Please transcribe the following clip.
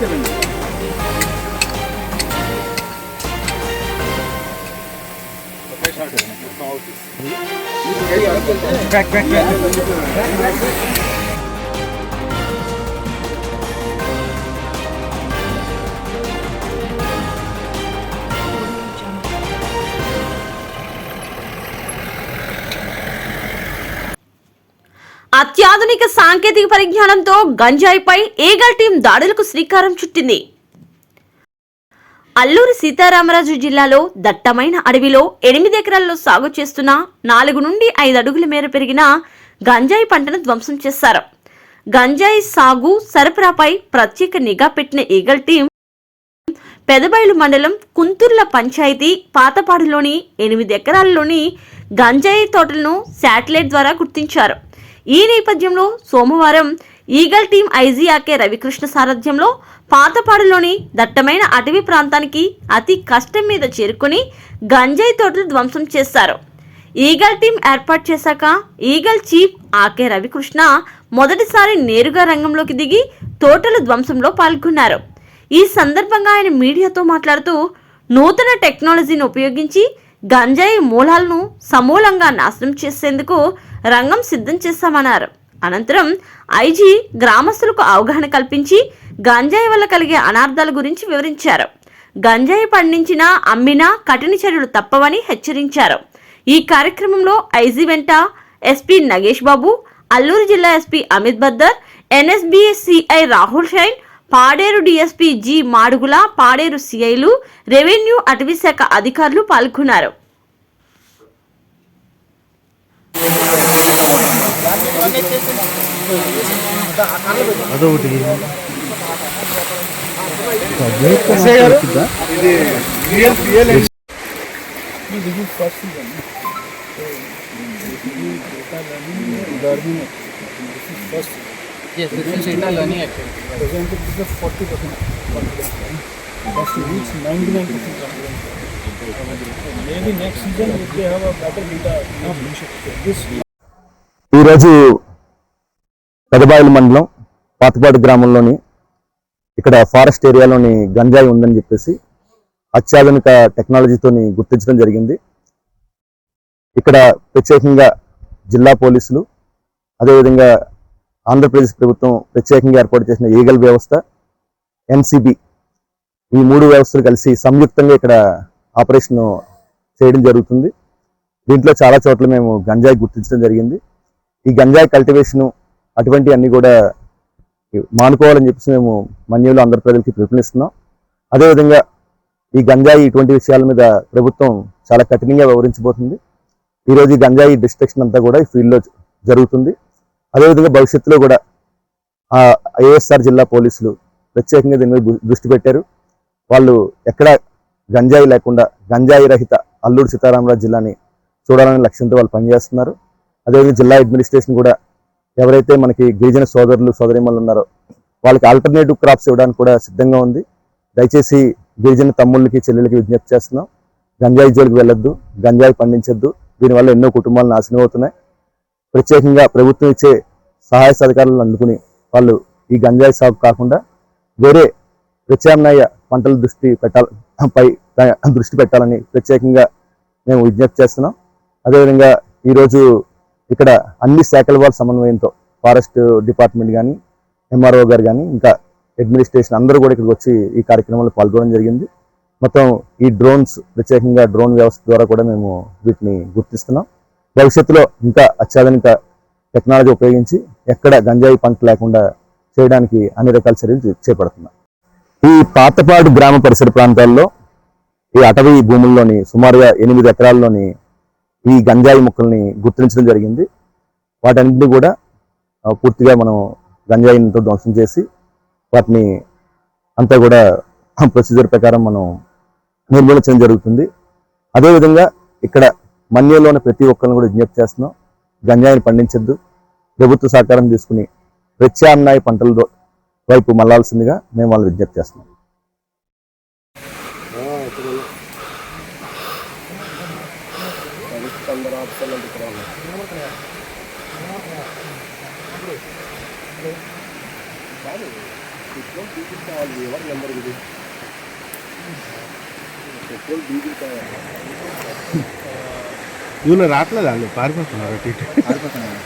Seven Back, back, back. back, back, back. అత్యాధునిక సాంకేతిక పరిజ్ఞానంతో గంజాయిపై ఏగల్ టీం దాడులకు శ్రీకారం చుట్టింది. అల్లూరి సీతారామరాజు జిల్లాలో దట్టమైన అడవిలో ఎనిమిది ఎకరాల్లో సాగు చేస్తున్న నాలుగు నుండి ఐదు అడుగుల మేర పెరిగిన గంజాయి పంటను ధ్వంసం చేశారు. గంజాయి సాగు సరఫరాపై ప్రత్యేక నిఘా పెట్టిన ఈగల్ టీం పెదబైలు మండలం కుంతుర్ల పంచాయతీ పాతపాడులోని ఎనిమిది ఎకరాల్లోని గంజాయి తోటలను శాటిలైట్ ద్వారా గుర్తించారు. ఈ నేపథ్యంలో సోమవారం ఈగల్ టీం ఐజీఆర్కే రవికృష్ణ సారథ్యంలో పాతపాడులోని దట్టమైన అటవీ ప్రాంతానికి అతి కష్టం మీద చేరుకుని గంజాయి తోటలు ధ్వంసం చేశారు. ఈగల్ టీం ఏర్పాటు చేశాక ఈగల్ చీఫ్ ఆకే రవికృష్ణ మొదటిసారి నేరుగా రంగంలోకి దిగి తోటల ధ్వంసంలో పాల్గొన్నారు. ఈ సందర్భంగా ఆయన మీడియాతో మాట్లాడుతూ నూతన టెక్నాలజీని ఉపయోగించి గంజాయి మూలాలను సమూలంగా నాశనం చేసేందుకు రంగం సిద్ధం చేశామన్నారు అనంతరం ఐజీ గ్రామస్తులకు అవగాహన కల్పించి గంజాయి వల్ల కలిగే అనార్థాల గురించి వివరించారు. గంజాయి పండించినా అమ్మినా కఠిన చర్యలు తప్పవని హెచ్చరించారు. ఈ కార్యక్రమంలో ఐజీ వెంట ఎస్పీ నగేష్ బాబు అల్లూరు జిల్లా ఎస్పీ అమిత్ బద్దర్ ఎన్ఎస్బిఎస్సిఐ రాహుల్ షైన్ పాడేరు డిఎస్పీ జి మాడుగుల పాడేరు సిఐలు రెవెన్యూ అటవీ శాఖ అధికారులు పాల్గొన్నారు. అదొకటి Yes, this is data learning activity. presented with the 40 percent confidence level. That's to reach 99 percent confidence level. Maybe next season if they have a better data, this ఈరోజు పెదబాయిల మండలం పాతపాటి గ్రామంలోని ఇక్కడ ఫారెస్ట్ ఏరియాలోని గంజాయి ఉందని చెప్పేసి అత్యాధునిక టెక్నాలజీతోని గుర్తించడం జరిగింది. ఇక్కడ ప్రత్యేకంగా జిల్లా పోలీసులు అదేవిధంగా ఆంధ్రప్రదేశ్ ప్రభుత్వం ప్రత్యేకంగా ఏర్పాటు చేసిన ఈగల్ వ్యవస్థ ఎన్సిబి ఈ మూడు వ్యవస్థలు కలిసి సంయుక్తంగా ఇక్కడ ఆపరేషన్ చేయడం జరుగుతుంది. దీంట్లో చాలా చోట్ల మేము గంజాయి గుర్తించడం జరిగింది. ఈ గంజాయి కల్టివేషను అటువంటి అన్ని కూడా మానుకోవాలని చెప్పేసి మేము మన్యంలో అందరి ప్రజలకి పిలుపునిస్తున్నాం. అదేవిధంగా ఈ గంజాయి ఇటువంటి విషయాల మీద ప్రభుత్వం చాలా కఠినంగా వివరించబోతుంది ఈరోజు ఈ గంజాయి డిస్ట్రక్షన్ అంతా కూడా ఈ ఫీల్డ్లో జరుగుతుంది. అదేవిధంగా భవిష్యత్తులో కూడా ఆ ఐఎస్ఆర్ జిల్లా పోలీసులు ప్రత్యేకంగా దీని మీద దృష్టి పెట్టారు. వాళ్ళు ఎక్కడ గంజాయి లేకుండా గంజాయి రహిత అల్లూరు సీతారామరాజు జిల్లాని చూడాలనే లక్ష్యంతో వాళ్ళు పనిచేస్తున్నారు. అదేవిధంగా జిల్లా అడ్మినిస్ట్రేషన్ కూడా ఎవరైతే మనకి గిరిజన సోదరులు సోదరిమలు ఉన్నారో వాళ్ళకి ఆల్టర్నేటివ్ క్రాప్స్ ఇవ్వడానికి కూడా సిద్ధంగా ఉంది. దయచేసి గిరిజన తమ్ముళ్ళకి చెల్లెలకి విజ్ఞప్తి చేస్తున్నాం. గంజాయి జోలికి వెళ్ళొద్దు గంజాయి పండించొద్దు. దీనివల్ల ఎన్నో కుటుంబాలు నాశనం అవుతున్నాయి. ప్రత్యేకంగా ప్రభుత్వం ఇచ్చే సహాయ సహకారాలను అందుకుని వాళ్ళు ఈ గంజాయి సాగు కాకుండా వేరే ప్రత్యామ్నాయ పంటల దృష్టి పెట్టాల పై పై- దృష్టి పెట్టాలని ప్రత్యేకంగా మేము విజ్ఞప్తి చేస్తున్నాం. అదేవిధంగా ఈరోజు ఇక్కడ అన్ని శాఖల వాళ్ళ సమన్వయంతో ఫారెస్ట్ డిపార్ట్మెంట్ కానీ ఎంఆర్ఓ గారు కానీ ఇంకా అడ్మినిస్ట్రేషన్ అందరూ కూడా ఇక్కడికి వచ్చి ఈ కార్యక్రమంలో పాల్గొనడం జరిగింది. మొత్తం ఈ డ్రోన్స్ ప్రత్యేకంగా డ్రోన్ వ్యవస్థ ద్వారా కూడా మేము వీటిని గుర్తిస్తున్నాం. భవిష్యత్తులో ఇంకా అత్యాధునిక టెక్నాలజీ ఉపయోగించి ఎక్కడ గంజాయి పంట లేకుండా చేయడానికి అన్ని రకాల చర్యలు చేపడుతున్నాం. ఈ పాతపాడు గ్రామ పరిసర ప్రాంతాల్లో ఈ అటవీ భూముల్లోని సుమారుగా ఎనిమిది ఎకరాల్లోని ఈ గంజాయి మొక్కల్ని గుర్తించడం జరిగింది. వాటన్నింటినీ కూడా పూర్తిగా మనం గంజాయితో ధ్వంసం చేసి వాటిని అంతా కూడా ప్రొసీజర్ ప్రకారం మనం నిర్మూలించడం జరుగుతుంది. అదేవిధంగా ఇక్కడ మన్యంలో ఉన్న ప్రతి ఒక్కరిని కూడా విజ్ఞప్తి చేస్తున్నాం గంజాయిని పండించద్దు. ప్రభుత్వ సహకారం తీసుకుని ప్రత్యామ్నాయ పంటల వైపు మళ్ళాల్సిందిగా మేము వాళ్ళు విజ్ఞప్తి చేస్తున్నాం. వస్తున్నాం ఇక్కడ కాదు పెట్రోల్ డీజిల్ ఎవరి నెంబర్ ఇది? పెట్రోల్ డీజిల్ కావాలి. ఇవన్న రావట్లేదు? అండి పారిపోతున్నారు పారిపోతున్నారు